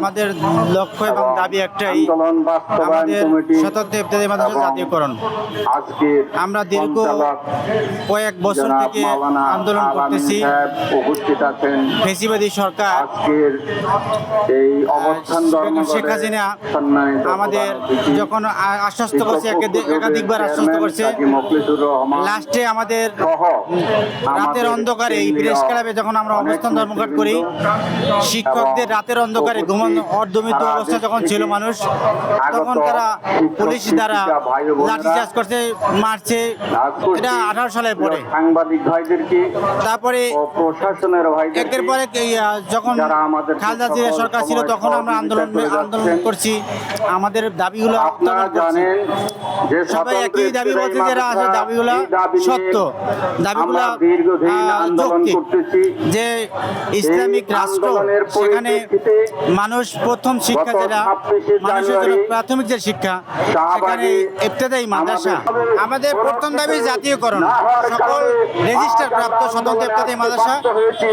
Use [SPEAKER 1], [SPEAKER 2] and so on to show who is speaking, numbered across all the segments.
[SPEAKER 1] আমাদের লক্ষ্য এবং দাবি একটাই আমাদের
[SPEAKER 2] কমিটি
[SPEAKER 1] স্বতন্ত্র মাদ্রাসা জাতীয়করণ। আমরা দীর্ঘ কয়েক বছর থেকে আন্দোলন করতেছি। ফেসিবাদী সরকার শেখ হাসিনা আমাদের যখন আশ্বস্ত করছে একাধিকবার আশ্বস্ত করছে লাস্টে আমাদের রাতের অন্ধকারে এই প্রেস ক্লাবে যখন আমরা অবস্থান ধর্মঘট করি শিক্ষকদের রাতের অন্ধকারে ঘুমানো অর্ধমৃত্যু অবস্থা যখন ছিল মানুষ তখন তারা পুলিশ দ্বারা লাঠিচার্জ করছে মারছে। এটা আঠারো সালের পরে।
[SPEAKER 2] সাংবাদিক ভাইদেরকে
[SPEAKER 1] তারপরে
[SPEAKER 2] প্রশাসনের
[SPEAKER 1] একের পরে যখন খালেদা জিয়া সরকার ছিল তখন আমরা আন্দোলন আন্দোলন করছি। আমাদের দাবিগুলো সবাই একই দাবি বলছে যারা আছে দাবিগুলা সত্য। দাবিগুলা যৌক্তিক। যে ইসলামিক রাষ্ট্র সেখানে মানুষ প্রথম শিক্ষা যেটা মানুষের জন্য প্রাথমিক যে শিক্ষা সেখানে ইবতেদায়ী মাদ্রাসা।
[SPEAKER 2] আমাদের-
[SPEAKER 1] প্রথম দাবি জাতীয়করণ। সকল রেজিস্টার প্রাপ্ত স্বতন্ত্র ইবতেদায়ী মাদ্রাসা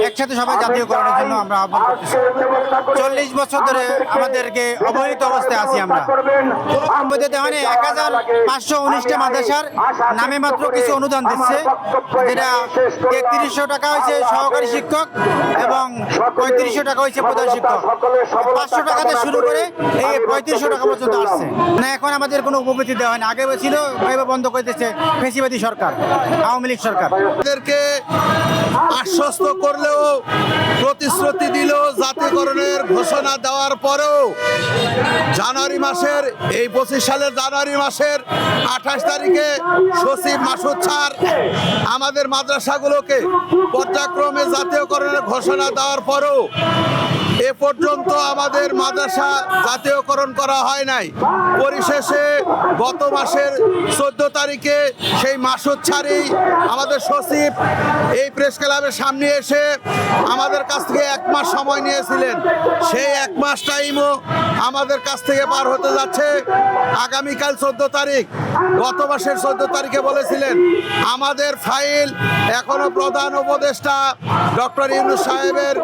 [SPEAKER 1] একসাথে সবাই জাতীয়করণের জন্য আমরা আহ্বান করতেছি। চল্লিশ বছর ধরে আমাদেরকে অবহেলিত অবস্থায় আছি আমরা। আমাদের মানে এক হাজার পাঁচশো উনিশটা মাদ্রাসার নামে মাত্র কিছু অনুদান দিচ্ছে যেটা তেত্রিশশো টাকা হয়েছে সহকারী শিক্ষক এবং পঁয়ত্রিশশো টাকা হয়েছে প্রধান শিক্ষক। পাঁচশো টাকাতে শুরু করে এই পঁয়ত্রিশশো টাকা পর্যন্ত আসছে। না এখন আমাদের কোনো উপবৃত্তি দেওয়া হয় না। আগে ছিল এবার বন্ধ করে দিচ্ছে ফেসিবাদী সরকার আওয়ামী লীগ সরকার।
[SPEAKER 3] তাদেরকে আশ্বস্ত করলেও প্রতিশ্রুতি দিল জাতীয়করণের ঘোষণা দেওয়ার পরেও জানুয়ারি মাসের এই পঁচিশ সালের জানুয়ারি মাসের আঠাশ তারিখে সচিব মাসুদ ছাড় আমাদের মাদ্রাসাগুলোকে পর্যায়ক্রমে জাতীয়করণের ঘোষণা দেওয়ার পরেও এ পর্যন্ত আমাদের মাদ্রাসা জাতীয়করণ করা হয় নাই। পরিশেষে গত মাসের চোদ্দ তারিখে সেই মাসুদ ছাড়ি আমাদের সচিব এই প্রেস ক্লাবের সামনে এসে আমাদের কাছ থেকে এক মাস সময় নিয়েছিলেন। সেই এক মাস টাইমও আমাদের কাছ থেকে পার হতে যাচ্ছে আগামীকাল চোদ্দ তারিখ। গত মাসের চোদ্দ তারিখে বলেছিলেন, আমাদের ফাইল এখনও প্রধান উপদেষ্টা ডক্টর ইউনুস সাহেবের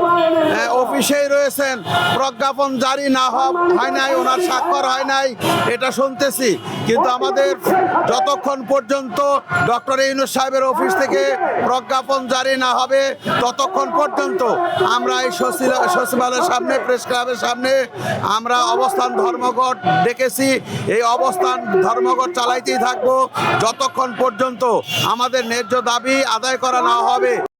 [SPEAKER 3] অফিসেই অফিসেই রয়েছেন প্রজ্ঞাপন জারি না হয় নাই, ওনার স্বাক্ষর হয় নাই, এটা শুনতেছি। কিন্তু আমাদের যতক্ষণ পর্যন্ত ডক্টর ইউনুস সাহেবের অফিস থেকে প্রজ্ঞাপন জারি না হবে, ততক্ষণ পর্যন্ত আমরা এই সচিব- সচিবালয়ের সামনে, প্রেস ক্লাবের সামনে আমরা অবস্থান ধর্মঘট ডেকেছি। এই অবস্থান ধর্মঘট চালাইতেই থাকব। যতক্ষণ পর্যন্ত আমাদের ন্যায্য দাবি আদায় করা না হবে